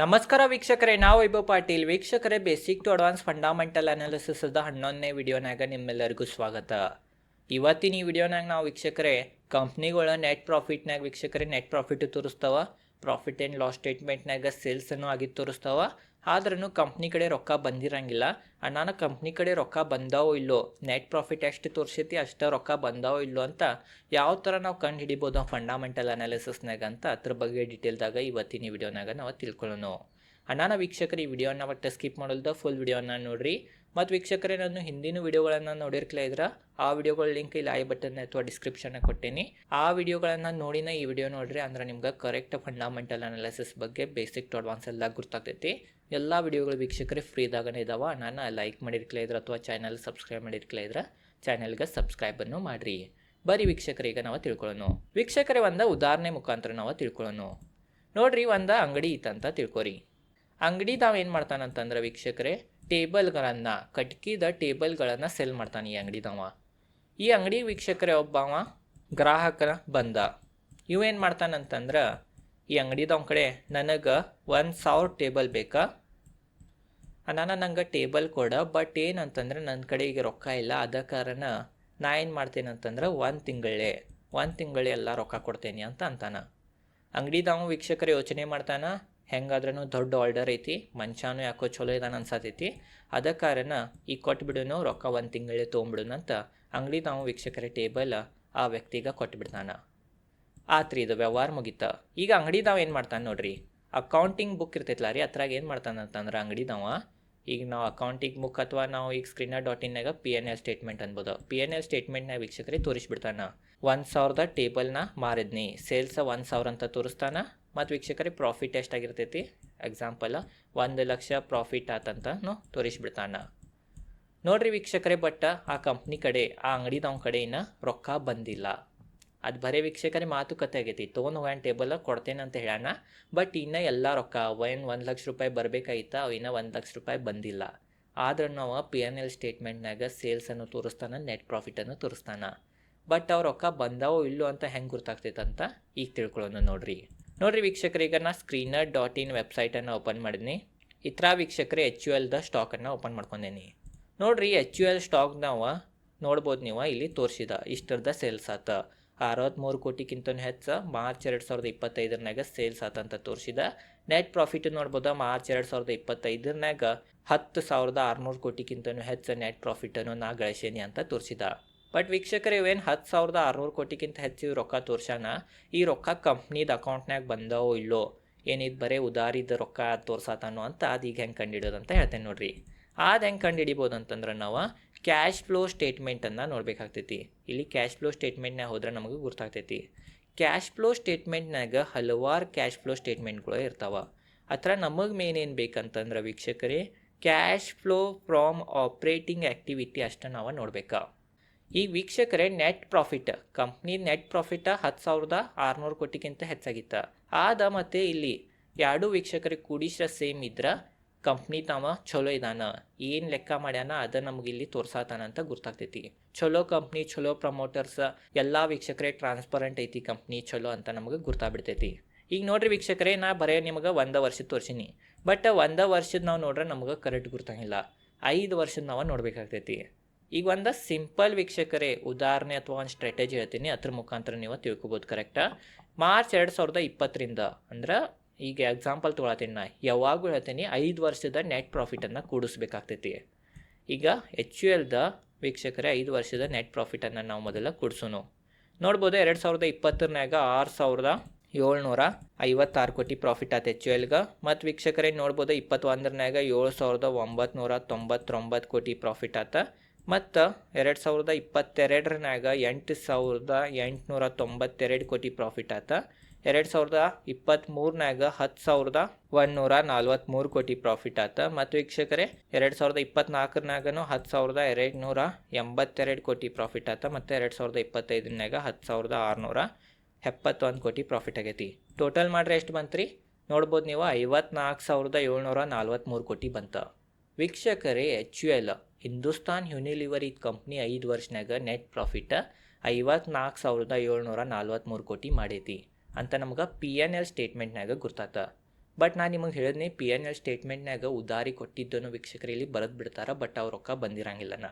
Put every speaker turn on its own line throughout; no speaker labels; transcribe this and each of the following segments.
ನಮಸ್ಕಾರ ವೀಕ್ಷಕರೇ, ನಾವು ವೈಭವ್ ಪಾಟೀಲ್. ವೀಕ್ಷಕರೇ ಬೇಸಿಕ್ ಟು ಅಡ್ವಾನ್ಸ್ ಫಂಡಾಮೆಂಟಲ್ ಅದ ಹನ್ನೊಂದನೇ ವಿಡಿಯೋನಾಗ ನಿಮ್ಮೆಲ್ಲರಿಗೂ ಸ್ವಾಗತ. ಇವತ್ತಿನ ಈ ವಿಡಿಯೋನಾಗ ನಾವು ವೀಕ್ಷಕರೇ ಕಂಪ್ನಿಗಳ ನೆಟ್ ಪ್ರಾಫಿಟ್ನಾಗ ವೀಕ್ಷಕರೇ ನೆಟ್ ಪ್ರಾಫಿಟ್ ತೋರಿಸ್ತಾವ. ಪ್ರಾಫಿಟ್ ಆ್ಯಂಡ್ ಲಾಸ್ ಸ್ಟೇಟ್ಮೆಂಟ್ನಾಗ ಸೇಲ್ಸನ್ನು ಆಗಿ ತೋರಿಸ್ತಾವ. ಆದ್ರೂ ಕಂಪ್ನಿ ಕಡೆ ರೊಕ್ಕ ಬಂದಿರಂಗಿಲ್ಲ. ಅಣ್ಣನ ಕಂಪ್ನಿ ಕಡೆ ರೊಕ್ಕ ಬಂದಾವೋ ಇಲ್ಲೋ? ನೆಟ್ ಪ್ರಾಫಿಟ್ ಎಷ್ಟು ತೋರಿಸೈತಿ, ಅಷ್ಟು ರೊಕ್ಕ ಬಂದಾವೋ ಇಲ್ಲೋ ಅಂತ ಯಾವ ಥರ ನಾವು ಕಂಡು ಹಿಡಿಬೋದು ಫಂಡಾಮೆಂಟಲ್ ಅನಾಲಿಸಿಸ್ನಾಗ ಅಂತ ಅದ್ರ ಬಗ್ಗೆ ಡೀಟೇಲ್ದಾಗ ಇವತ್ತಿನ ವಿಡಿಯೋನಾಗ ನಾವು ತಿಳ್ಕೊಳ್ಳೋಣ ಅಣ್ಣನ ವೀಕ್ಷಕರು ಈ ವಿಡಿಯೋನ ಒಟ್ಟು ಸ್ಕಿಪ್ ಮಾಡೋಲ್ದ ಫುಲ್ ವಿಡಿಯೋನ ನೋಡ್ರಿ. ಮತ್ತು ವೀಕ್ಷಕರೇ, ನಾನು ಹಿಂದಿನ ವಿಡಿಯೋಗಳನ್ನು ನೋಡಿರ್ಕಲೇ ಇದ್ರೆ, ಆ ವಿಡಿಯೋಗಳ ಲಿಂಕ್ ಇಲ್ಲಿ ಐ ಬಟನ್ ಅಥವಾ ಡಿಸ್ಕ್ರಿಪ್ಷನ್ ಕೊಟ್ಟೇನಿ. ಆ ವಿಡಿಯೋಗಳನ್ನು ನೋಡಿನ ಈ ವಿಡಿಯೋ ನೋಡ್ರಿ ಅಂದ್ರೆ ನಿಮ್ಗೆ ಕರೆಕ್ಟ್ ಫಂಡಾಮೆಂಟಲ್ ಅನಾಲಿಸಿಸ್ ಬಗ್ಗೆ ಬೇಸಿಕ್ ಟು ಅಡ್ವಾನ್ಸ್ ಎಲ್ಲ ಗೊತ್ತಾಗ್ತೈತಿ ಎಲ್ಲ ವಿಡಿಯೋಗಳು ವೀಕ್ಷಕರೇ ಫ್ರೀದಾಗನೇ ಇದ್ದಾವೆ ನಾನು ಲೈಕ್ ಮಾಡಿರ್ಕಲೇ ಇದ್ರೆ ಅಥವಾ ಚಾನಲ್ ಸಬ್ಸ್ಕ್ರೈಬ್ ಮಾಡಿರ್ಕಲೇ ಇದ್ರೆ ಚಾನಲ್ಗೆ ಸಬ್ಸ್ಕ್ರೈಬನ್ನು ಮಾಡಿರಿ. ಬರೀ ವೀಕ್ಷಕರಿಗೆ ನಾವು ತಿಳ್ಕೊಳ್ಳೋಣ ವೀಕ್ಷಕರೇ, ಒಂದು ಉದಾಹರಣೆ ಮುಖಾಂತರ ನಾವು ತಿಳ್ಕೊಳ್ಳೋಣ ನೋಡ್ರಿ, ಒಂದು ಅಂಗಡಿ ಇತ್ತಂತ ತಿಳ್ಕೊರಿ. ಅಂಗಡಿ ನಾವು ಏನು ಮಾಡ್ತಾನಂತಂದ್ರೆ ವೀಕ್ಷಕರೇ, ಟೇಬಲ್ಗಳನ್ನು, ಕಟ್ಕಿದ ಟೇಬಲ್ಗಳನ್ನು ಸೆಲ್ ಮಾಡ್ತಾನೆ ಈ ಅಂಗಡಿದವ ಈ ಅಂಗಡಿ ವೀಕ್ಷಕರೇ ಒಬ್ಬವ ಗ್ರಾಹಕರ ಬಂದ. ಇವೇನು ಮಾಡ್ತಾನಂತಂದ್ರೆ ಈ ಅಂಗಡಿದವ ಕಡೆ ನನಗೆ ಒಂದು ಸಾವಿರ ಟೇಬಲ್ ಬೇಕಾ? ನಾನು ನಂಗೆ ಟೇಬಲ್ ಕೊಡ ಬಟ್ ಏನಂತಂದ್ರೆ ನನ್ನ ಕಡೆ ಈಗ ರೊಕ್ಕ ಇಲ್ಲ. ಅದ ಕಾರಣ ನಾ ಏನು ಮಾಡ್ತೇನೆ ಅಂತಂದ್ರೆ ಒಂದು ತಿಂಗಳೇ ಒಂದು ತಿಂಗಳೇ ಎಲ್ಲ ರೊಕ್ಕ ಕೊಡ್ತೇನೆ ಅಂತ ಅಂತಾನ. ಅಂಗಡಿದವ ವೀಕ್ಷಕರು ಯೋಚನೆ ಮಾಡ್ತಾನ ಹೆಂಗಾದ್ರೂ ದೊಡ್ಡ ಆರ್ಡರ್ ಐತಿ ಮನುಷ್ಯನೂ ಯಾಕೋ ಚಲೋ ಇದಾನ ಅನ್ಸತೈತಿ. ಅದ ಕಾರಣ ಈಗ ಕೊಟ್ಬಿಡುನು, ರೊಕ್ಕ ಒಂದು ತಿಂಗಳೇ ತೊಗೊಂಬಿಡುನಂತ ಅಂಗಡಿದವ ವೀಕ್ಷಕರ ಟೇಬಲ್ ಆ ವ್ಯಕ್ತಿಗೆ ಕೊಟ್ಬಿಡ್ತಾನ. ಆತ್ರಿ ಇದು ವ್ಯವಹಾರ ಮುಗಿತ. ಈಗ ಅಂಗಡಿದಾವ ಏನು ಮಾಡ್ತಾನೆ ನೋಡ್ರಿ? ಅಕೌಂಟಿಂಗ್ ಬುಕ್ ಇರ್ತೈತಲ್ಲ ರೀ ಅದ್ರಾಗ ಏನು ಮಾಡ್ತಾನೆ ಅಂತಂದ್ರೆ ಅಂಗಡಿದವ ಈಗ ನಾವು ಅಕೌಂಟಿಂಗ್ ಬುಕ್ ಅಥವಾ ನಾವು ಈಗ ಸ್ಕ್ರೀನರ್ ಡಾಟ್ ಇನ್ನಾಗ ಪಿ ಎನ್ ಎಲ್ ಸ್ಟೇಟ್ಮೆಂಟ್ ಅನ್ಬೋದು. ಪಿ ಎನ್ ಎಲ್ ಸ್ಟೇಟ್ಮೆಂಟ್ನಾಗ ವೀಕ್ಷಕರಿಗೆ ತೋರಿಸ್ಬಿಡ್ತಾನ. ಒಂದು ಸಾವಿರದ ಟೇಬಲ್ನ ಮಾರಿದ್ನಿ. ಸೇಲ್ಸ ಒಂದು ಸಾವಿರ ಅಂತ ತೋರಿಸ್ತಾನ. ಮತ್ತು ವೀಕ್ಷಕರೇ ಪ್ರಾಫಿಟ್ ಎಷ್ಟಾಗಿರ್ತೈತಿ ಎಕ್ಸಾಂಪಲ್ ಒಂದು ಲಕ್ಷ ಪ್ರಾಫಿಟ್ ಆತಂತನು ತೋರಿಸ್ಬಿಡ್ತಾನ. ನೋಡ್ರಿ ವೀಕ್ಷಕರೇ, ಬಟ್ ಆ ಕಂಪ್ನಿ ಕಡೆ, ಆ ಅಂಗಡಿದವನ ಕಡೆಯಿಂದ ರೊಕ್ಕ ಬಂದಿಲ್ಲ. ಅದು ಬರೀ ವೀಕ್ಷಕರೇ ಮಾತುಕತೆ ಆಗೈತಿ. ತೊಗೊಂಡು ಹೋಗೋಣ ಟೇಬಲ್ ಕೊಡ್ತೇನೆ ಅಂತ ಹೇಳೋಣ ಬಟ್ ಇನ್ನೂ ಎಲ್ಲ ರೊಕ್ಕ ಏನು ಒಂದು ಲಕ್ಷ ರೂಪಾಯಿ ಬರಬೇಕಾಯ್ತ, ಅವು ಇನ್ನೂ ಒಂದು ಲಕ್ಷ ರೂಪಾಯಿ ಬಂದಿಲ್ಲ. ಆದ್ರೆ ನಾವು ಪಿ ಎನ್ ಎಲ್ ಸ್ಟೇಟ್ಮೆಂಟ್ನಾಗ ಸೇಲ್ಸನ್ನು ತೋರಿಸ್ತಾನ ನೆಟ್ ಪ್ರಾಫಿಟನ್ನು ತೋರಿಸ್ತಾನ. ಬಟ್ ಅವ್ರ ರೊಕ್ಕ ಬಂದಾವೋ ಇಲ್ಲೋ ಅಂತ ಹೆಂಗೆ ಗೊತ್ತಾಗ್ತೈತಂತ ಈಗ ತಿಳ್ಕೊಳ್ಳೋಣ ನೋಡ್ರಿ. ನೋಡ್ರಿ ವೀಕ್ಷಕರೀಗ ನಾ ಸ್ಕ್ರೀನರ್ ಡಾಟ್ ಇನ್ ವೆಬ್ಸೈಟನ್ನು ಓಪನ್ ಮಾಡಿದ್ನಿ. ಇತರ ವೀಕ್ಷಕರೇ ಎಚ್ ಯು ಎಲ್ದ ಸ್ಟಾಕನ್ನು ಓಪನ್ ಮಾಡ್ಕೊಂಡೇನಿ. ನೋಡ್ರಿ ಎಚ್ ಯು ಎಲ್ ಸ್ಟಾಕ್ ನಾವು ನೋಡ್ಬೋದು ನೀವು, ಇಲ್ಲಿ ತೋರಿಸಿದ ಇಷ್ಟರದ ಸೇಲ್ಸ್ ಆತ. ಅರವತ್ತ್ಮೂರು ಕೋಟಿಗಿಂತ ಹೆಚ್ಚು ಮಾರ್ಚ್ ಎರಡು ಸಾವಿರದ ಇಪ್ಪತ್ತೈದರನಾಗ ಸೇಲ್ಸ್ ಆತಂತ ತೋರಿಸಿದ. ನೆಟ್ ಪ್ರಾಫಿಟ್ ನೋಡ್ಬೋದು, ಮಾರ್ಚ್ ಎರಡು ಸಾವಿರದ ಇಪ್ಪತ್ತೈದರನಾಗ ಹತ್ತು ಸಾವಿರದ ಆರುನೂರು ಕೋಟಿಗಿಂತನೂ ಹೆಚ್ಚು ನೆಟ್ ಪ್ರಾಫಿಟನ್ನು ನಾ ಗಳಿಸೇನಿ ಅಂತ ತೋರಿಸಿದ. ಬಟ್ ವೀಕ್ಷಕರು, ಇವೇನು ಹತ್ತು ಸಾವಿರದ ಆರುನೂರು ಕೋಟಿಗಿಂತ ಹೆಚ್ಚು ರೊಕ್ಕ ತೋರ್ಸಾನ ಈ ರೊಕ್ಕ ಕಂಪ್ನಿದ ಅಕೌಂಟ್ನಾಗ ಬಂದವೋ ಇಲ್ಲೋ? ಏನಿದು ಬರೀ ಉದಾರಿದ ರೊಕ್ಕ ತೋರ್ಸಾತಾನೋ ಅಂತ ಅದು ಈಗ ಹೆಂಗೆ ಕಂಡಿಡೋದು ಅಂತ ಹೇಳ್ತೇನೆ ನೋಡ್ರಿ. ಅದು ಹೆಂಗೆ ಕಂಡುಹಿಡಿಬೋದು ಅಂತಂದ್ರೆ ನಾವು ಕ್ಯಾಶ್ ಫ್ಲೋ ಸ್ಟೇಟ್ಮೆಂಟನ್ನು ನೋಡಬೇಕಾಗ್ತೈತಿ. ಇಲ್ಲಿ ಕ್ಯಾಶ್ ಫ್ಲೋ ಸ್ಟೇಟ್ಮೆಂಟ್ನಾಗ ಹೋದ್ರೆ ನಮಗೆ ಗೊತ್ತಾಗ್ತೈತಿ ಕ್ಯಾಶ್ ಫ್ಲೋ ಸ್ಟೇಟ್ಮೆಂಟ್ನಾಗ ಹಲವಾರು ಕ್ಯಾಶ್ ಫ್ಲೋ ಸ್ಟೇಟ್ಮೆಂಟ್ಗಳು ಇರ್ತಾವೆ. ಹತ್ರ ನಮಗೆ ಮೇನ್ ಏನು ಬೇಕಂತಂದ್ರೆ ವೀಕ್ಷಕರೇ cash flow from operating activity ಅಷ್ಟೇ ನಾವು ನೋಡ್ಬೇಕಾ. ಈ ವೀಕ್ಷಕರೇ net profit company net profit ಹತ್ತು ಸಾವಿರದ ಆರುನೂರು ಕೋಟಿಗಿಂತ ಹೆಚ್ಚಾಗಿತ್ತು. ಆದ ಮತ್ತು ಇಲ್ಲಿ ಎರಡೂ ವೀಕ್ಷಕರಿಗೆ ಕೂಡಿಸ್ರ ಸೇಮ್ ಇದ್ರೆ ಕಂಪ್ನಿ ತಾವ ಚಲೋ ಇದಾನ, ಏನು ಲೆಕ್ಕ ಮಾಡ್ಯಾನ ಅದ ನಮ್ಗೆ ಇಲ್ಲಿ ತೋರ್ಸಾತಾನ ಅಂತ ಗೊತ್ತಾಗ್ತೈತಿ ಚಲೋ ಕಂಪ್ನಿ ಚಲೋ ಪ್ರಮೋಟರ್ಸ್, ಎಲ್ಲ ವೀಕ್ಷಕರೇ ಟ್ರಾನ್ಸ್ಪರೆಂಟ್ ಐತಿ ಕಂಪ್ನಿ ಚಲೋ ಅಂತ ನಮಗೆ ಗುರ್ತಾಗ್ಬಿಡ್ತೈತಿ. ಈಗ ನೋಡ್ರಿ ವೀಕ್ಷಕರೇ, ನಾ ಬರೇ ನಿಮಗೆ ಒಂದು ವರ್ಷದ ತೋರ್ಸಿನಿ. ಬಟ್ ಒಂದು ವರ್ಷದ ನಾವು ನೋಡ್ರೆ ನಮಗೆ ಕರೆಕ್ಟ್ ಗುರ್ತಾಗಿಲ್ಲ. ಐದು ವರ್ಷದ ನಾವು ನೋಡ್ಬೇಕಾಗ್ತೈತಿ. ಈಗ ಒಂದು ಸಿಂಪಲ್ ವೀಕ್ಷಕರೇ, ಉದಾಹರಣೆ ಅಥವಾ ಒಂದು ಸ್ಟ್ರಾಟಜಿ ಹೇಳ್ತೀನಿ, ಅದ್ರ ಮುಖಾಂತರ ನೀವು ತಿಳ್ಕೊಬೋದು ಕರೆಕ್ಟ್ ಮಾರ್ಚ್ ಎರಡು ಸಾವಿರದ ಇಪ್ಪತ್ತರಿಂದ ಅಂದ್ರೆ ಈಗ ಎಕ್ಸಾಂಪಲ್ ತೊಗೊಳತ್ತೀನಿ ನಾ. ಯಾವಾಗೂ ಹೇಳ್ತೀನಿ ಐದು ವರ್ಷದ ನೆಟ್ ಪ್ರಾಫಿಟನ್ನು ಕೂಡಿಸ್ಬೇಕಾಗ್ತೈತಿ. ಈಗ ಎಚ್ ಯು ಎಲ್ದ ವೀಕ್ಷಕರೇ ಐದು ವರ್ಷದ ನೆಟ್ ಪ್ರಾಫಿಟನ್ನು ನಾವು ಮೊದಲು ಕೂಡಿಸೋನು ನೋಡ್ಬೋದು ಎರಡು ಸಾವಿರದ ಇಪ್ಪತ್ತರನ್ಯಾಗ ಆರು ಸಾವಿರದ ಏಳ್ನೂರ ಐವತ್ತಾರು ಕೋಟಿ ಪ್ರಾಫಿಟ್ ಆತ ಎಚ್ ಯು ಎಲ್ಗೆ ಮತ್ತು ವೀಕ್ಷಕರೇ ನೋಡ್ಬೋದು ಇಪ್ಪತ್ತೊಂದರನ್ಯಾಗ ಏಳು ಸಾವಿರದ ಒಂಬತ್ತು ತೊಂಬತ್ತೊಂಬತ್ತು ಕೋಟಿ ಪ್ರಾಫಿಟ್ ಆತ. ಮತ್ತು ಎರಡು ಸಾವಿರದ ಇಪ್ಪತ್ತೆರಡರನ್ಯಾಗ ಎಂಟು ಸಾವಿರದ ಎಂಟುನೂರ ತೊಂಬತ್ತೆರಡು ಕೋಟಿ ಪ್ರಾಫಿಟ್ ಆತ. ಎರಡು ಸಾವಿರದ ಇಪ್ಪತ್ತ್ಮೂರನಾಗ ಹತ್ತು ಸಾವಿರದ ಒಂದುನೂರ ನಲ್ವತ್ತ್ಮೂರು ಕೋಟಿ ಪ್ರಾಫಿಟ್ ಆತ. ಮತ್ತು ವೀಕ್ಷಕರೇ, ಎರಡು ಸಾವಿರದ ಇಪ್ಪತ್ನಾಲ್ಕರನಾಗನು ಹತ್ತು ಸಾವಿರದ ಎರಡು ನೂರ ಎಂಬತ್ತೆರಡು ಕೋಟಿ ಪ್ರಾಫಿಟ್ ಆತ. ಮತ್ತು ಎರಡು ಸಾವಿರದ ಇಪ್ಪತ್ತೈದನಾಗ ಹತ್ತು ಸಾವಿರದ ಆರುನೂರ ಎಪ್ಪತ್ತೊಂದು ಕೋಟಿ ಪ್ರಾಫಿಟ್ ಆಗೈತಿ. ಟೋಟಲ್ ಮಾಡ್ರೆ ಎಷ್ಟು ಬಂತ್ರಿ? ನೋಡ್ಬೋದು ನೀವು, ಐವತ್ನಾಲ್ಕು ಸಾವಿರದ ಏಳ್ನೂರ ನಲ್ವತ್ತ್ಮೂರು ಕೋಟಿ ಬಂತ. ವೀಕ್ಷಕರೇ, H U L, Hindustan Unilever ಇದು ಕಂಪ್ನಿ ಐದು ವರ್ಷನಾಗ ನೆಟ್ ಪ್ರಾಫಿಟ್ ಐವತ್ನಾಲ್ಕು ಸಾವಿರದ ಏಳ್ನೂರ ನಲ್ವತ್ತ್ಮೂರು ಕೋಟಿ ಮಾಡೈತಿ. ಅಂತ ನಮ್ಗೆ ಪಿ ಎನ್ ಎಲ್ ಸ್ಟೇಟ್ಮೆಂಟ್ನಾಗ ಗೊತ್ತಾತ ಬಟ್ ನಾನು ನಿಮಗೆ ಹೇಳಿದ್ನಿ ಪಿ ಎನ್ ಎಲ್ ಸ್ಟೇಟ್ಮೆಂಟ್ನಾಗ ಉದಾರಿ ಕೊಟ್ಟಿದ್ದನ್ನು ವೀಕ್ಷಕರು ಇಲ್ಲಿ ಬರೆದು ಬಿಡ್ತಾರೆ ಬಟ್ ಅವ್ರ ರೊಕ್ಕ ಬಂದಿರಂಗಿಲ್ಲನ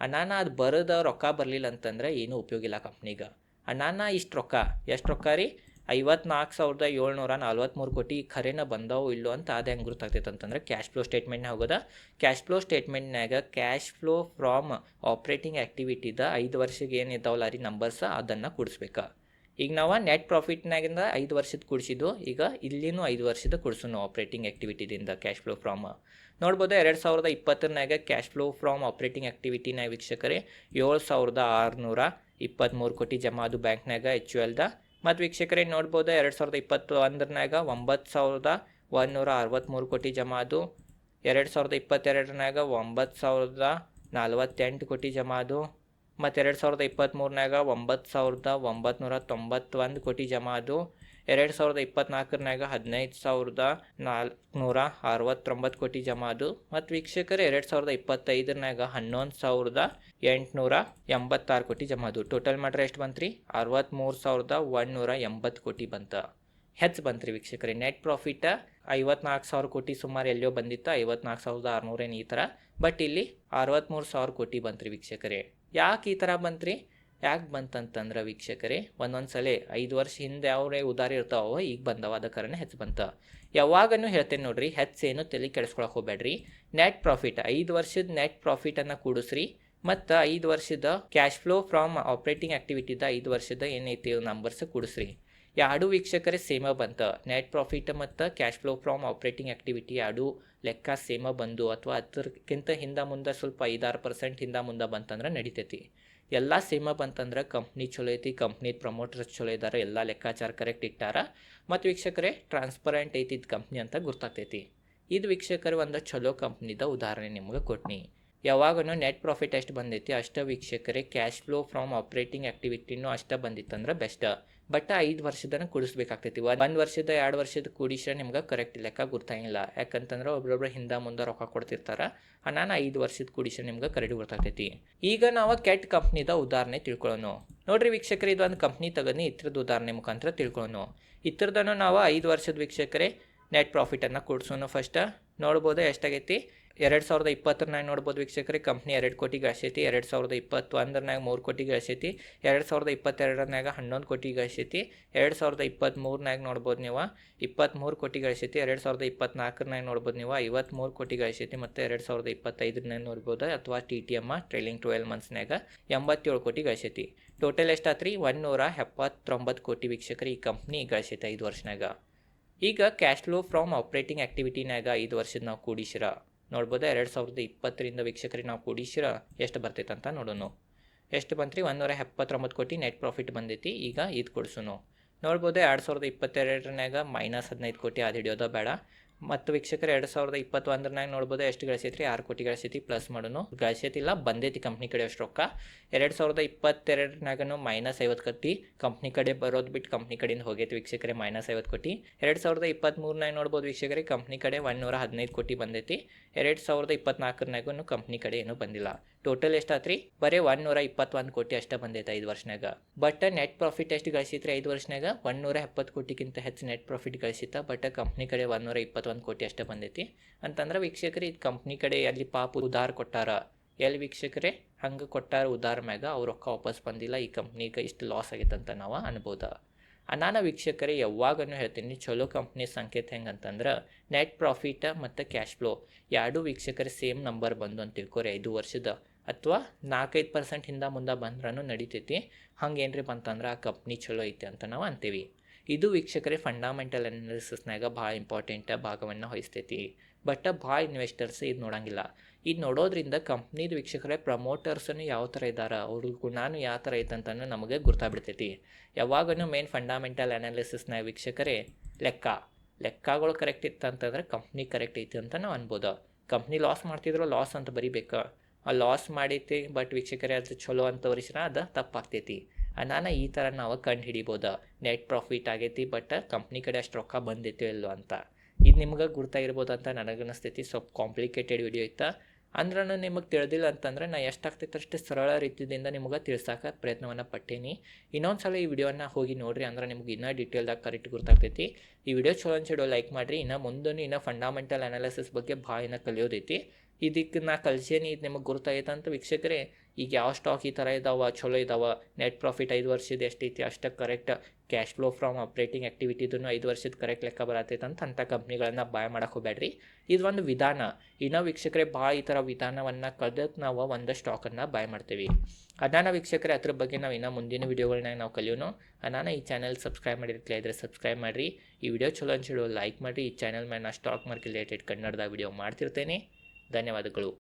ಅಣ್ಣಾನ ಅದು ಬರೋದು ರೊಕ್ಕ ಬರಲಿಲ್ಲ ಅಂತಂದ್ರೆ ಏನೂ ಉಪಯೋಗ ಇಲ್ಲ ಕಂಪ್ನಿಗೆ. ಅಣ್ಣಾನ ಇಷ್ಟು ರೊಕ್ಕ? ಎಷ್ಟು ರೊಕ್ಕ ರೀ? ಐವತ್ನಾಲ್ಕು ಸಾವಿರದ ಏಳ್ನೂರ ನಲ್ವತ್ತ್ಮೂರು ಕೋಟಿ ಖರೇನ ಬಂದವು ಇಲ್ಲೋ ಅಂತ ಅದು ಹೆಂಗೆ ಗೊತ್ತಾಗ್ತೈತೆ ಅಂತಂದ್ರೆ ಕ್ಯಾಶ್ ಫ್ಲೋ ಸ್ಟೇಟ್ಮೆಂಟ್ನ ಹೋಗೋದ. ಕ್ಯಾಶ್ ಫ್ಲೋ ಸ್ಟೇಟ್ಮೆಂಟ್ನಾಗ ಕ್ಯಾಶ್ ಫ್ಲೋ ಫ್ರಾಮ್ ಆಪ್ರೇಟಿಂಗ್ ಆ್ಯಕ್ಟಿವಿಟಿದ ಐದು ವರ್ಷಕ್ಕೆ ಏನು ಇದ್ದಾವಲ್ಲ ರೀ ನಂಬರ್ಸ್ ಅದನ್ನು ಕೂಡಿಸ್ಬೇಕು. ಈಗ ನಾವು ನೆಟ್ ಪ್ರಾಫಿಟ್ನಾಗಿಂದ ಐದು ವರ್ಷದ ಕುಡಿಸಿದ್ದು ಈಗ ಇಲ್ಲಿನೂ ಐದು ವರ್ಷದ ಕುಡಿಸೋನು ಆಪ್ರೇಟಿಂಗ್ ಆ್ಯಕ್ಟಿವಿಟಿದಿಂದ ಕ್ಯಾಶ್ ಫ್ಲೋ ಫ್ರಾಮ್ ನೋಡ್ಬೋದು ಎರಡು ಸಾವಿರದ ಇಪ್ಪತ್ತರನಾಗ ಕ್ಯಾಶ್ ಫ್ಲೋ ಫ್ರಾಮ್ ಆಪ್ರೇಟಿಂಗ್ ಆ್ಯಕ್ಟಿವಿಟಿನ ವೀಕ್ಷಕರೇ, ಏಳು ಸಾವಿರದ ಆರುನೂರ ಇಪ್ಪತ್ತ್ಮೂರು ಕೋಟಿ ಜಮಾ ಅದು ಬ್ಯಾಂಕ್ನಾಗ ಎಚ್ ಯು ಎಲ್ದ ಮತ್ತು ವೀಕ್ಷಕರೇ, ನೋಡ್ಬೋದು ಎರಡು ಸಾವಿರದ ಇಪ್ಪತ್ತು ಒಂದರನಾಗ ಒಂಬತ್ತು ಸಾವಿರದ ಒಂದುನೂರ ಅರವತ್ತ್ಮೂರು ಕೋಟಿ ಜಮಾ ಅದು ಎರಡು ಸಾವಿರದ ಇಪ್ಪತ್ತೆರಡನಾಗ ಒಂಬತ್ತು ಸಾವಿರದ ನಲ್ವತ್ತೆಂಟು ಕೋಟಿ ಜಮಾ ಅದು ಮತ್ತು ಎರಡು ಸಾವಿರದ ಇಪ್ಪತ್ತ್ಮೂರನಾಗ ಒಂಬತ್ತು ಸಾವಿರದ ಒಂಬತ್ತು ತೊಂಬತ್ತೊಂದು ಕೋಟಿ ಜಮಾ ಅದು ಎರಡು ಸಾವಿರದ ಇಪ್ಪತ್ತ್ನಾಲ್ಕರನಾಗ ಹದಿನೈದು ಸಾವಿರದ ನಾಲ್ಕುನೂರ ಅರವತ್ತೊಂಬತ್ತು ಕೋಟಿ ಜಮಾ ಅದು ಮತ್ತು ವೀಕ್ಷಕರು, ಎರಡು ಸಾವಿರದ ಇಪ್ಪತ್ತೈದರನಾಗ ಹನ್ನೊಂದು ಸಾವಿರದ ಎಂಟುನೂರ ಎಂಬತ್ತಾರು ಕೋಟಿ ಜಮಾ ಅದು ಟೋಟಲ್ ಮಾಡ್ರೆ ಎಷ್ಟು ಬಂತ್ರಿ? ಅರವತ್ತ್ಮೂರು ಸಾವಿರದ ಒಂದುನೂರ ಎಂಬತ್ತು ಕೋಟಿ ಬಂತ. ಹೆಚ್ಚು ಬಂತ್ರಿ ವೀಕ್ಷಕರೇ ನೆಟ್ ಪ್ರಾಫಿಟ್ ಐವತ್ನಾಲ್ಕು ಸಾವಿರ ಕೋಟಿ ಸುಮಾರು ಎಲ್ಲೋ ಬಂದಿತ್ತು, ಐವತ್ನಾಲ್ಕು ಸಾವಿರದ ಆರುನೂರೇನು ಈ ಥರ. ಬಟ್ ಇಲ್ಲಿ ಅರವತ್ತ್ಮೂರು ಸಾವಿರ ಕೋಟಿ ಬಂತು ರೀ ವೀಕ್ಷಕರೇ. ಯಾಕೆ ಈ ಥರ ಬಂತ್ರಿ? ಯಾಕೆ ಬಂತಂತಂದ್ರೆ ವೀಕ್ಷಕರೇ ಒಂದೊಂದು ಸಲ ಐದು ವರ್ಷ ಹಿಂದೆ ಅವರೇ ಉದಾರಿ ಇರ್ತಾವ, ಈಗ ಬಂದವ ಅದ ಕಾರಣ ಹೆಚ್ಚು ಬಂತ. ಯಾವಾಗನೂ ಹೇಳ್ತೇನೆ ನೋಡ್ರಿ ಹೆಚ್ಚೇನು ತಲೆ ಕೆಡಿಸ್ಕೊಳಕ್ಕೆ ಹೋಗ್ಬೇಡ್ರಿ. ನೆಟ್ ಪ್ರಾಫಿಟ್ ಐದು ವರ್ಷದ ನೆಟ್ ಪ್ರಾಫಿಟನ್ನು ಕೂಡಿಸ್ರಿ. ಮತ್ತು ಐದು ವರ್ಷದ ಕ್ಯಾಶ್ ಫ್ಲೋ ಫ್ರಾಮ್ ಆಪ್ರೇಟಿಂಗ್ ಆ್ಯಕ್ಟಿವಿಟಿದ ಐದು ವರ್ಷದ ಏನೈತಿ, ನಂಬರ್ಸ್ ಕೂಡಿಸ್ರಿ. ಎರಡು ವೀಕ್ಷಕರೇ ಸೇಮ ಬಂತ. ನೆಟ್ ಪ್ರಾಫಿಟ್ ಮತ್ತು cash flow from operating activity ಎರಡು ಲೆಕ್ಕ ಸೇಮ ಬಂದು ಅಥವಾ ಅದಕ್ಕಿಂತ ಹಿಂದೆ ಮುಂದೆ ಸ್ವಲ್ಪ ಐದಾರು ಪರ್ಸೆಂಟ್ ಹಿಂದೆ ಮುಂದೆ ಬಂತಂದ್ರೆ ನಡಿತೈತಿ. ಎಲ್ಲ ಸೇಮ ಬಂತಂದ್ರೆ ಕಂಪ್ನಿ ಚಲೋ ಐತಿ ಕಂಪ್ನಿ ಪ್ರಮೋಟರ್ಸ್ ಚಲೋ ಇದ್ದಾರೆ ಎಲ್ಲ ಲೆಕ್ಕಾಚಾರ ಕರೆಕ್ಟ್ ಇಟ್ಟಾರ. ಮತ್ತು ವೀಕ್ಷಕರೇ ಟ್ರಾನ್ಸ್ಪರೆಂಟ್ ಐತಿ ಇದು ಕಂಪ್ನಿ ಅಂತ ಗೊತ್ತಾಗ್ತೈತಿ ಇದು ವೀಕ್ಷಕರು ಒಂದು ಚಲೋ ಕಂಪ್ನಿದ ಉದಾಹರಣೆ ನಿಮ್ಗೆ ಕೊಟ್ನಿ. ಯಾವಾಗೂ ನೆಟ್ ಪ್ರಾಫಿಟ್ ಎಷ್ಟು ಬಂದೈತಿ ಅಷ್ಟ ವೀಕ್ಷಕರೇ ಕ್ಯಾಶ್ ಫ್ಲೋ ಫ್ರಾಮ್ ಆಪ್ರೇಟಿಂಗ್ ಆ್ಯಕ್ಟಿವಿಟಿನೂ ಅಷ್ಟ ಬಂದಿತ್ತಂದ್ರೆ ಬೆಸ್ಟ್ ಬಟ್ ಐದು ವರ್ಷದನ ಕೂಡಿಸ್ಬೇಕಾಗ್ತೈತಿ. ಒಂದು ವರ್ಷದ, ಎರಡು ವರ್ಷದ ಕೂಡಿಸ್ರೆ ನಿಮ್ಗೆ ಕರೆಕ್ಟ್ ಲೆಕ್ಕ ಗೊತ್ತಾಗಿಲ್ಲ ಯಾಕಂತಂದ್ರೆ ಒಬ್ರೊಬ್ರು ಹಿಂದೆ ಮುಂದೆ ರೊಕ್ಕ ಕೊಡ್ತಿರ್ತಾರೆ. ನಾನು ಐದು ವರ್ಷದ ಕೂಡಿಸ್ರೆ ನಿಮ್ಗೆ ಕರೆಕ್ಟ್ ಗೊತ್ತಾಗ್ತೈತಿ ಈಗ ನಾವು ಕೆಟ್ಟ ಕಂಪ್ನಿದ ಉದಾಹರಣೆ ತಿಳ್ಕೊಳ್ಳೋಣ ನೋಡ್ರಿ ವೀಕ್ಷಕರೇ, ಇದು ಒಂದು ಕಂಪ್ನಿ ತಗೊಂಡು ಇತರದ ಉದಾಹರಣೆ ಮುಖಾಂತರ ತಿಳ್ಕೊಳ್ಳೋಣ ಇತರದನ್ನು ನಾವು ಐದು ವರ್ಷದ ವೀಕ್ಷಕರೇ ನೆಟ್ ಪ್ರಾಫಿಟನ್ನು ಕೊಡ್ಸೋಣ ಫಸ್ಟ್ ನೋಡ್ಬೋದು ಎಷ್ಟಾಗೈತಿ? ಎರಡು ಸಾವಿರದ ಇಪ್ಪತ್ತರನಾಗ ನೋಡ್ಬೋದು ವೀಕ್ಷಕರೇ ಕಂಪ್ನಿ ಎರಡು ಕೋಟಿ ಗಳಿಸೈತಿ ಎರಡು ಸಾವಿರದ ಇಪ್ಪತ್ತೊಂದರನಾಗ ಮೂರು ಕೋಟಿ ಗಳಿಸೈತಿ ಎರಡು ಸಾವಿರದ ಇಪ್ಪತ್ತೆರಡರನಾಗ ಹನ್ನೊಂದು ಕೋಟಿ ಗಳಿಸೈತಿ ಎರಡು ಸಾವಿರದ ಇಪ್ಪತ್ತ್ಮೂರನಾಗ ನೋಡ್ಬೋದು ನೀವು ಇಪ್ಪತ್ತ್ಮೂರು ಕೋಟಿ ಗಳಿಸೈತಿ ಎರಡು ಸಾವಿರದ ಇಪ್ಪತ್ನಾಲ್ಕರನಾಗ ನೋಡ್ಬೋದು ನೀವು ಐವತ್ತ್ಮೂರು ಕೋಟಿ ಗಳಿಸೈತಿ ಮತ್ತು ಎರಡು ಸಾವಿರದ ಇಪ್ಪತ್ತೈದರನಾಗ ನೋಡ್ಬೋದು ಅಥವಾ T T M trailing twelve ಮಂತ್ಸ್ನಾಗ ಎಂಬತ್ತೇಳು ಕೋಟಿ ಗಳಿಸೈತಿ ಟೋಟಲ್ ಎಷ್ಟಾತ್ರಿ? ಒನ್ನೂರ ಎಪ್ಪತ್ತೊಂಬತ್ತು ಕೋಟಿ ವೀಕ್ಷಕರು ಈ ಕಂಪ್ನಿ ಗಳಿಸೈತೆ ಐದು ವರ್ಷನಾಗ ಈಗ ಕ್ಯಾಶ್ ಫ್ಲೋ ಫ್ರಮ್ ಆಪ್ರೇಟಿಂಗ್ ಆ್ಯಕ್ಟಿವಿಟಿನಾಗ ಐದು ವರ್ಷದ ನಾವು ಕೂಡಿಸಿರ. ನೋಡ್ಬೋದು ಎರಡು ಸಾವಿರದ ಇಪ್ಪತ್ತರಿಂದ ವೀಕ್ಷಕರಿಗೆ ನಾವು ಕೂಡಿಸಿರ ಎಷ್ಟು ಬರ್ತೈತೆ ಅಂತ ನೋಡೋಣ. ಎಷ್ಟು ಬಂತ್ರಿ? ಒಂದೂರ ಎಪ್ಪತ್ತೊಂಬತ್ತು ಕೋಟಿ ನೆಟ್ ಪ್ರಾಫಿಟ್ ಬಂದೈತಿ. ಈಗ ಇದು ಕೊಡ್ಸೋನು. ನೋಡ್ಬೋದು ಎರಡು ಸಾವಿರದ ಇಪ್ಪತ್ತೆರಡರನಾಗ ಮೈನಸ್ ಹದಿನೈದು ಕೋಟಿ ಅದು ಹಿಡಿಯೋದ ಬೇಡ. ಮತ್ತು ವೀಕ್ಷಕರು, ಎರಡು ಸಾವಿರದ ಇಪ್ಪತ್ತೊಂದರನಾಗ ನೋಡ್ಬೋದು ಎಷ್ಟು ಗಳಿಸೈತ್ರಿ? ಆರು ಕೋಟಿ ಗಳಿಸೈತಿ ಪ್ಲಸ್ ಮಾಡೋನು. ಗಳಿಸೈತಿಲ್ಲ, ಬಂದೈತಿ ಕಂಪ್ನಿ ಕಡೆ ಅಷ್ಟು ರೊಕ್ಕ. ಎರಡು ಸಾವಿರದ ಇಪ್ಪತ್ತೆರಡನಾಗನು ಮೈನಸ್ ಐವತ್ತು ಕೋಟಿ ಕಂಪ್ನಿ ಕಡೆ ಬರೋದು ಬಿಟ್ಟು ಕಂಪ್ನಿ ಕಡೆಯಿಂದ ಹೋಗೈತಿ ವೀಕ್ಷಕರೇ ಮೈನಸ್ ಐವತ್ತು ಕೋಟಿ. ಎರಡು ಸಾವಿರದ ಇಪ್ಪತ್ತ್ಮೂರನಾಗ ನೋಡ್ಬೋದು ವೀಕ್ಷಕರಿಗೆ ಕಂಪ್ನಿ ಕಡೆ ಒಂದೂರ ಹದಿನೈದು ಕೋಟಿ ಬಂದೈತಿ. ಎರಡು ಸಾವಿರದ ಇಪ್ಪತ್ನಾಲ್ಕರನಾಗೂ ಕಂಪ್ನಿ ಕಡೆ ಏನೂ ಬಂದಿಲ್ಲ. ಟೋಟಲ್ ಎಷ್ಟಾತ್ರಿ? ಬರೀ ಒಂದೂರ ಇಪ್ಪತ್ತೊಂದು ಕೋಟಿ ಅಷ್ಟೇ ಬಂದೈತೆ ಐದು ವರ್ಷನಾಗ ಬಟ್ ನೆಟ್ ಪ್ರಾಫಿಟ್ ಎಷ್ಟು ಗಳಿಸಿತ್ರಿ ಐದು ವರ್ಷನಾಗ ನೂರ ಎಪ್ಪತ್ತು ಕೋಟಿಗಿಂತ ಹೆಚ್ಚು ನೆಟ್ ಪ್ರಾಫಿಟ್ ಗಳಿಸಿತ್ತ ಬಟ್ ಕಂಪ್ನಿ ಕಡೆ ಒಂದೂರ ಇಪ್ಪತ್ತೊಂದು ಕೋಟಿ ಅಷ್ಟೇ ಬಂದೈತಿ. ಅಂತಂದ್ರೆ ವೀಕ್ಷಕರೇ, ಇದು ಕಂಪ್ನಿ ಕಡೆ ಅಲ್ಲಿ ಪಾಪ ಉದಾರ ಕೊಟ್ಟಾರ. ಎಲ್ಲಿ ವೀಕ್ಷಕರೇ? ಹಂಗೆ ಕೊಟ್ಟಾರ ಉದಾರ ಮ್ಯಾಗ, ಅವ್ರು ರೊಕ್ಕ ವಾಪಸ್ ಬಂದಿಲ್ಲ. ಈ ಕಂಪ್ನಿಗೆ ಇಷ್ಟು ಲಾಸ್ ಆಗೈತೆ ಅಂತ ನಾವು ಅನ್ಬೋದ. ನಾನು ವೀಕ್ಷಕರೇ, ಯಾವಾಗನೂ ಹೇಳ್ತೀನಿ, ಚಲೋ ಕಂಪ್ನಿ ಸಂಕೇತ ಹೆಂಗಂತಂದ್ರೆ ನೆಟ್ ಪ್ರಾಫಿಟ್ ಮತ್ತು ಕ್ಯಾಶ್ ಫ್ಲೋ ಎರಡೂ ವೀಕ್ಷಕರ ಸೇಮ್ ನಂಬರ್ ಬಂದು ಅಂತ ತಿಳ್ಕೊರಿ. ಐದು ವರ್ಷದ ಅಥವಾ ನಾಲ್ಕೈದು ಪರ್ಸೆಂಟ್ ಹಿಂದೆ ಮುಂದೆ ಬಂದ್ರೂ ನಡಿತೈತಿ. ಹಂಗೆ ಏನ್ರಿ ಬಂತಂದ್ರೆ, ಆ ಕಂಪ್ನಿ ಚಲೋ ಐತೆ ಅಂತ ನಾವು ಅಂತೀವಿ. ಇದು ವೀಕ್ಷಕರೇ ಫಂಡಾಮೆಂಟಲ್ ಅನಾಲಿಸಿಸ್ನಾಗ ಭಾಳ ಇಂಪಾರ್ಟೆಂಟ್ ಭಾಗವನ್ನು ವಹಿಸ್ತೈತಿ ಬಟ್ ಭಾಳ ಇನ್ವೆಸ್ಟರ್ಸ್ ಇದು ನೋಡಂಗಿಲ್ಲ. ಇದು ನೋಡೋದ್ರಿಂದ ಕಂಪ್ನಿದು ವೀಕ್ಷಕರೇ ಪ್ರಮೋಟರ್ಸನ್ನು ಯಾವ ಥರ ಇದ್ದಾರೆ ಅವ್ರ ಗುಣಾನು ಯಾವ ಥರ ಐತೆ ಅಂತನೂ ನಮಗೆ ಗುರ್ತಾಗ್ಬಿಡ್ತೈತಿ. ಯಾವಾಗೂ ಮೇನ್ ಫಂಡಾಮೆಂಟಲ್ ಅನಾಲಿಸಿಸ್ನಾಗ ವೀಕ್ಷಕರೇ ಲೆಕ್ಕ. ಲೆಕ್ಕಗಳು ಕರೆಕ್ಟ್ ಇತ್ತಂತಂದ್ರೆ ಕಂಪ್ನಿ ಕರೆಕ್ಟ್ ಐತಿ ಅಂತ ನಾವು ಅನ್ಬೋದು. ಕಂಪ್ನಿ ಲಾಸ್ ಮಾಡ್ತಿದ್ರು ಲಾಸ್ ಅಂತ ಬರೀಬೇಕು. ಆ ಲಾಸ್ ಮಾಡೈತಿ ಬಟ್ ವೀಕ್ಷಕರೇ ಅದು ಚಲೋ ಅಂತ ತೋರಿಸ್ರೆ ಅದು ತಪ್ಪಾಗ್ತೈತಿ. ನಾನು ಈ ಥರ ನಾವು ಕಂಡು ಹಿಡಿಬೋದು ನೆಟ್ ಪ್ರಾಫಿಟ್ ಆಗೈತಿ ಬಟ್ ಕಂಪ್ನಿ ಕಡೆ ಅಷ್ಟು ರೊಕ್ಕ ಬಂದಿತ್ತು ಇಲ್ಲೋ ಅಂತ. ಇದು ನಿಮ್ಗೆ ಗುರ್ತಾಗಿರ್ಬೋದು ಅಂತ ನನಗನ್ನಿಸ್ತೈತಿ. ಸ್ವಲ್ಪ ಕಾಂಪ್ಲಿಕೇಟೆಡ್ ವಿಡಿಯೋ ಇತ್ತು. ಅಂದ್ರೂ ನಿಮಗೆ ತಿಳಿದಿಲ್ಲ ಅಂತಂದ್ರೆ ನಾ ಎಷ್ಟಾಗ್ತೈತೆ ಅಷ್ಟು ಸರಳ ರೀತಿಯಿಂದ ನಿಮಗೆ ತಿಳ್ಸಕ್ಕೆ ಪ್ರಯತ್ನವನ್ನು ಪಟ್ಟೀನಿ. ಇನ್ನೊಂದು ಸಲ ಈ ವಿಡಿಯೋನ ಹೋಗಿ ನೋಡಿರಿ, ಅಂದ್ರೆ ನಿಮ್ಗೆ ಇನ್ನೂ ಡೀಟೇಲ್ದಾಗ ಕರೆಕ್ಟ್ ಗೊತ್ತಾಗ್ತೈತಿ ಈ ವಿಡಿಯೋ ಚಲೋ ಅನ್ಸಿಡೋ ಲೈಕ್ ಮಾಡಿರಿ. ಇನ್ನು ಮುಂದೂ ಇನ್ನೂ ಫಂಡಾಮೆಂಟಲ್ ಅನಾಲಿಸಿಸ್ ಬಗ್ಗೆ ಭಾಳ ಇನ್ನೂ ಕಲಿಯೋದೈತಿ. ಇದಕ್ಕೆ ನಾ ಕಲ್ಸೇನಿ ಇದು ನಿಮಗೆ ಗುರ್ತಾಯ್ತು ಅಂತ ವೀಕ್ಷಕರೇ, ಈಗ ಯಾವ ಸ್ಟಾಕ್ ಈ ಥರ ಇದಾವ, ಚಲೋ ಇದಾವ ನೆಟ್ ಪ್ರಾಫಿಟ್ ಐದು ವರ್ಷದ ಎಷ್ಟೈತಿ ಅಷ್ಟು correct cash flow from operating ಆ್ಯಕ್ಟಿವಿಟಿದೂ ಐದು ವರ್ಷದ ಕರೆಕ್ಟ್ ಲೆಕ್ಕ ಬರತೈತೆ ಅಂತ ಅಂಥ ಕಂಪ್ನಿಗಳನ್ನು ಬಾಯ್ ಮಾಡಕ್ಕೆ ಹೋಗ್ಬೇಡ್ರಿ. ಇದು ಒಂದು ವಿಧಾನ. ಇನ್ನೂ ವೀಕ್ಷಕರೇ ಭಾಳ ಈ ಥರ ವಿಧಾನವನ್ನು ಕಲಿತು ನಾವು ಒಂದು ಸ್ಟಾಕನ್ನು ಬಾಯ್ ಮಾಡ್ತೀವಿ. ಅದಾನ ವೀಕ್ಷಕರೇ, ಅದ್ರ ಬಗ್ಗೆ ನಾವು ಇನ್ನೂ ಮುಂದಿನ ವೀಡಿಯೋಗಳನ್ನ ನಾವು ಕಲಿಯೋನು. ಅದಾನ ಈ ಚಾನಲ್ ಸಬ್ಸ್ಕ್ರೈಬ್ ಮಾಡಿರ್ತಿಲ್ಲ ಇದ್ರೆ ಸಬ್ಸ್ಕ್ರೈಬ್ ಮಾಡಿರಿ. ಈ ವಿಡಿಯೋ ಚಲೋ ಅನ್ಸಿಡೋ ಲೈಕ್ ಮಾಡಿರಿ. ಈ ಚಾನಲ್ ಮೇಲೆ ನಾ ಸ್ಟಾಕ್ ಮಾರ್ಕೆಟ್ ರಿಲೇಟೆಡ್ ಕನ್ನಡದ ವಿಡಿಯೋ ಮಾಡ್ತಿರ್ತೇನೆ. ಧನ್ಯವಾದಗಳು.